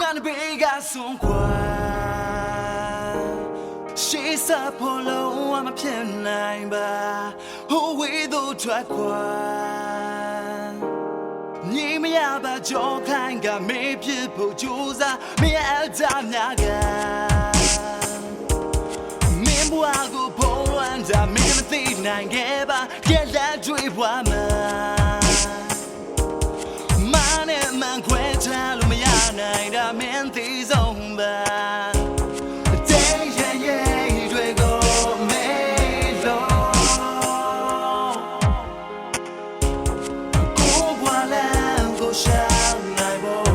ငါနဘေးကဆုံးခွာရှေးစားဖို့လုံးဝမဖြစ်နိုင်ပါဟိုဝေးတို့ထွက်ခွာညီမရပါကြောခိုင်းကမေးဖြစ်ဖို့ကြိုးစားမရအတားများကမင်းဘွားကိုဘုံဝမ်းတာမင်းမသိနိုင်ခဲ့ပါကြက်လက်တွေဘွားမှာမ မင်းသိဆုံးပါတဲ့ရဲ့ရဲ့တွေကိုမေးလို့ကိုဘွားလမ်းကိုရှာနိုင်ဖို့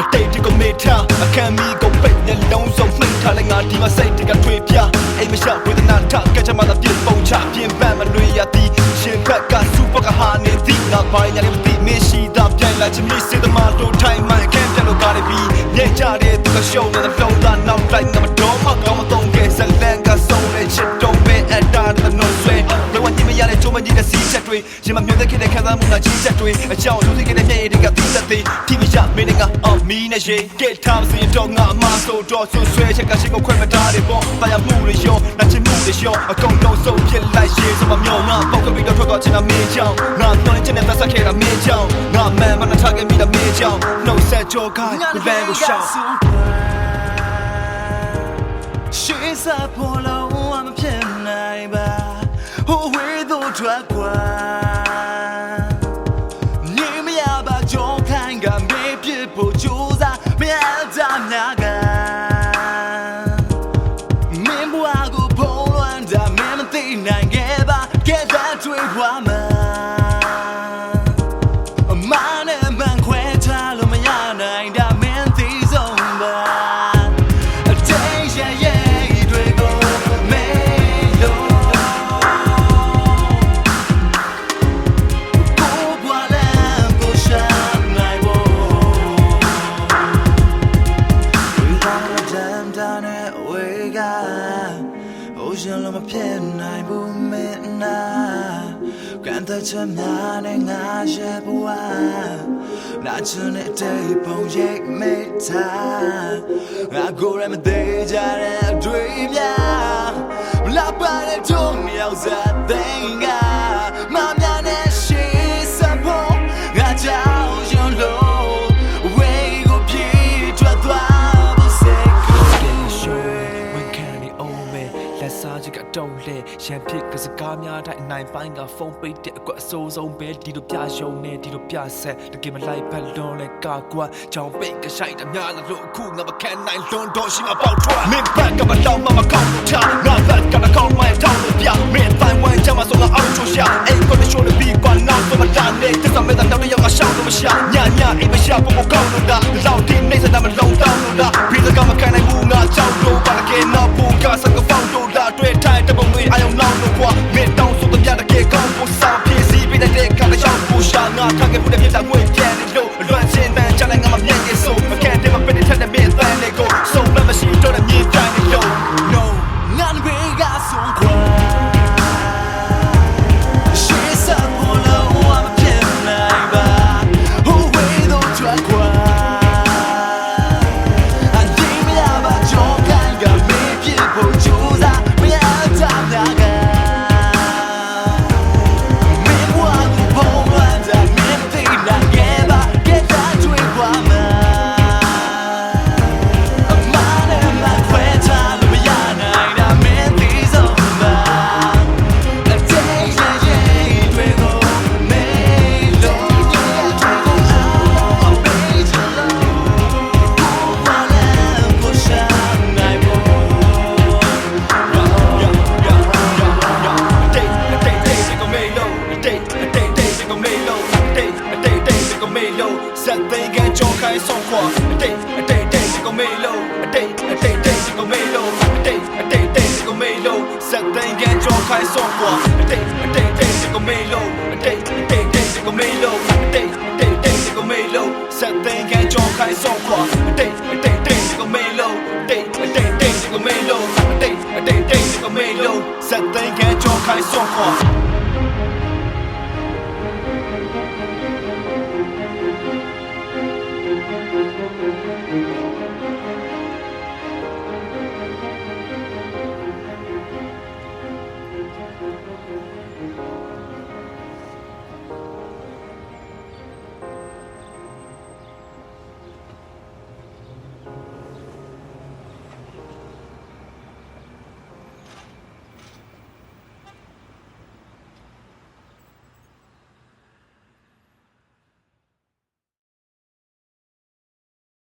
အတိတ်ကမေထားအခမ်းမီကိုပိတ်နှလုံးစုံမှိတ်ထားလိုက်ငါဒီမှာစိတ်တကထွေပြအိမ်မရှောက်ဝေဒနာထကကြမှာသာပြစ်ပုံချပြင်ပန်းမလွေရသည်ရှင်ဘက်ကစူပကဟာနေသည်ငါပိုင်းညာလေးမသိမရှိတာပြန် လာချင်မိစေတမတို့ထိုင်မှန်ကဲပြလို့ကားနေပြီညကြတဲ့သူကရှုံးနေတဲ့လုံးသားနောက်လိုက် တဲ့ခင်တဲ့ခံစားမှုကကြီးချက်တွေအကြောင်းလူစိတ်ကတဲ့မျက်ရည်တွေကသိသက်သေးထိမရမင်းကအောင်မီနဲ့ရေကဲထားစီတော့ငါအမဆိုတော့ဆွဆွဲချက်ကရှိကိုခွဲမထားတယ်ပေါ့တရားမှုတွေရောနှချင်မှုတွေရောအကုန်လုံးစုံဖြစ်လိုက်ရေစမမျောငါပေါက်ကပြီးတော့ထွက်သွားချင်တာမင်းကြောင့်ငါတော့ချင်တဲ့သက်ဆက်ခဲ့တာမင်းကြောင့်ငါမှန်မှန်ထားခဲ့မိတာမင်းကြောင့်နှုတ်ဆက်ကြောခိုင်းဘယ်ကိုရှောင်းရှေးစားဖို့ ကမေးဖြစ်ဖို့ကြိုးစားမရတာများကမင်းဘွားကိုဖုံးလွှမ်းတာမင်းမသိနိုင်ခဲ့ပါကဲ that တွေဘွားမှာ Ocean လုံးမဖြစ်နိုင်ဘူးမင်းနာကန်တချမ်းများနဲ့ငါရဲ့ဘဝနာချင်တဲ့တေးပုံရိပ်မိထားငါကိုယ်ရမသေးကြတဲ့အတွေ့အများမလာပါတဲ့ထုံရောက်စား တုံးလဲရန်ဖြစ်ကစကားများတိုင်းအနိုင်ပိုင်းကဖုန်းပိတ်တဲ့အကွက်အစိုးဆုံးပဲဒီလိုပြရှုံးနေဒီလိုပြဆက်တကယ်မလိုက်ဖက်လွန်လဲကာကွာချောင်းပိတ်ကဆိုင်တများလားလို့အခုငါမခံနိုင်လွန်တော့ရှိမပေါက်ထွက်မင်းဘက်ကမတောင်းမမကောင်းလို့ချငါဘက်ကမကောင်းမှတောင်းလို့ပြမင်းတိုင်းဝိုင်းချမဆိုငါအောက်ချိုရှာအိမ်ကိုရှိုးလို့ပြီးကွာနောက်တော့မတားနဲ့တစ္ဆာမဲတဲ့တော့ရောက်ငါရှောင်းလို့မရှာညညအိမ်မရှာဖို့ကောင်းလို့လားလောက်တင်းနေစတာမလုံးတောင်းလို့လားပြီးစကမခံနိုင်ဘူးငါကြောက်လို့ ဆက်သိမ်းကကြောခိုင်းဆောင်ခွာအတိတ်အတိတ်တိတ်ကိုမေလို့အတိတ်အတိတ်တိတ်ကိုမေလို့အတိတ်အတိတ်တိတ်ကိုမေလို့ဆက်သိမ်းကကြောခိုင်းဆောင်ခွာအတိတ်အတိတ်တိတ်ကိုမေလို့အတိတ်အတိတ်တိတ်ကိုမေလို့အတိတ်အတိတ်တိတ်ကိုမေလို့ဆက်သိမ်းကကြောခိုင်းဆောင်ခွာအတိတ်အတိတ်တိတ်ကိုမေလို့အတိတ်အတိတ်တိတ်ကိုမေလို့အတိတ်အတိတ်တိတ်ကိုမေလို့ဆက်သိမ်းကကြောခိုင်းဆောင်ခွာ